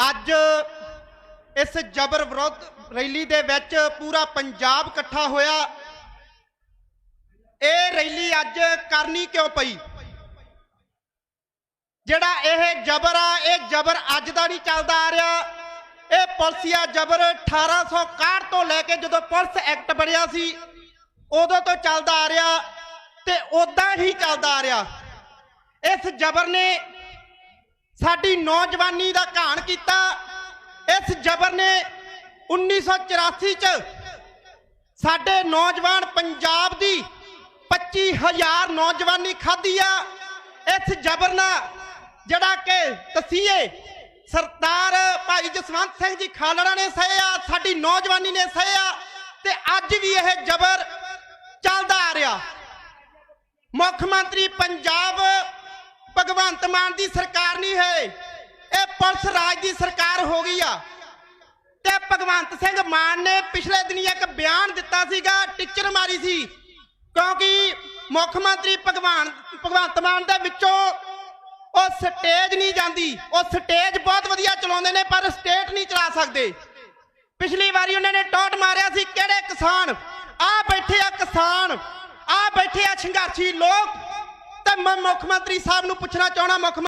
ਅੱਜ ਇਸ ਜਬਰ ਵਿਰੋਧ ਰੈਲੀ ਦੇ ਵਿੱਚ ਪੂਰਾ ਪੰਜਾਬ ਇਕੱਠਾ ਹੋਇਆ। ਇਹ ਰੈਲੀ ਅੱਜ ਕਰਨੀ ਕਿਉਂ ਪਈ? ਜਿਹੜਾ ਇਹ ਜਬਰ ਆ, ਇਹ ਜਬਰ ਅੱਜ ਦਾ ਨਹੀਂ ਚੱਲਦਾ ਆ ਰਿਹਾ। ਇਹ ਪੁਲਸੀਆ ਜਬਰ 1861 ਤੋਂ ਲੈ ਕੇ ਜਦੋਂ ਪੁਲਿਸ ਐਕਟ ਬਣਿਆ ਸੀ, ਉਦੋਂ ਤੋਂ ਚੱਲਦਾ ਆ ਰਿਹਾ ਤੇ ਉਦਾਂ ਹੀ ਚੱਲਦਾ ਆ ਰਿਹਾ। ਇਸ ਜਬਰ ਨੇ ਸਾਡੀ ਨੌਜਵਾਨੀ ਦਾ ਘਾਣ ਕੀਤਾ। ਇਸ ਜਬਰ ਨੇ 1984 ਚ ਸਾਡੇ ਨੌਜਵਾਨ ਪੰਜਾਬ ਦੀ 25000 ਨੌਜਵਾਨੀ ਖਾਧੀ ਆ। ਇਸ ਜਬਰ ਨਾਲ ਜਿਹੜਾ ਕਿ ਤਸੀਏ ਸਰਦਾਰ ਭਾਈ ਜਸਵੰਤ ਸਿੰਘ ਜੀ ਖਾਲੜਾ ਨੇ ਸਹੇ ਆ, ਸਾਡੀ ਨੌਜਵਾਨੀ ਨੇ ਸਹੇ ਆ ਤੇ ਅੱਜ ਵੀ ਇਹ ਜਬਰ ਚੱਲਦਾ ਆ ਰਿਹਾ। ਮੁੱਖ ਮੰਤਰੀ ਪੰਜਾਬ ਭਗਵੰਤ ਮਾਨ ਦੀ ਸਰਕਾਰ ਨਹੀਂ ਹੈ। ਇਹ ਪੁਲਿਸ ਰਾਜ ਦੀ ਸਰਕਾਰ ਹੋ ਗਈ ਆ। ਤੇ ਭਗਵੰਤ ਸਿੰਘ ਮਾਨ ਨੇ ਪਿਛਲੇ ਦਿਨੀ ਇੱਕ ਬਿਆਨ ਦਿੱਤਾ ਸੀਗਾ, ਟੀਚਰ ਮਾਰੀ ਸੀ। ਕਿਉਂਕਿ ਮੁੱਖ ਮੰਤਰੀ ਭਗਵਾਨ, ਭਗਵੰਤ ਮਾਨ ਦੇ ਵਿੱਚੋਂ ਉਹ ਸਟੇਜ ਨਹੀਂ ਜਾਂਦੀ। ਉਹ ਸਟੇਜ ਬਹੁਤ ਵਧੀਆ ਚਲਾਉਂਦੇ ਨੇ, ਪਰ ਸਟੇਟ ਨਹੀਂ ਚਲਾ ਸਕਦੇ। ਪਿਛਲੀ ਵਾਰੀ ਉਹਨਾਂ ਨੇ ਟੋਟ ਮਾਰਿਆ ਸੀ, ਕਿਹੜੇ ਕਿਸਾਨ? ਆ ਬੈਠੇ ਆ ਕਿਸਾਨ ਆ ਬੈਠੇ ਆ ਸੰਘਰਸ਼ੀ ਲੋਕ। ਤੇ ਮੈਂ ਮੁੱਖ ਮੰਤਰੀ ਸਾਹਿਬ ਨੂੰ ਪੁੱਛਣਾ ਚਾਹਣਾ ਮੁੱਖ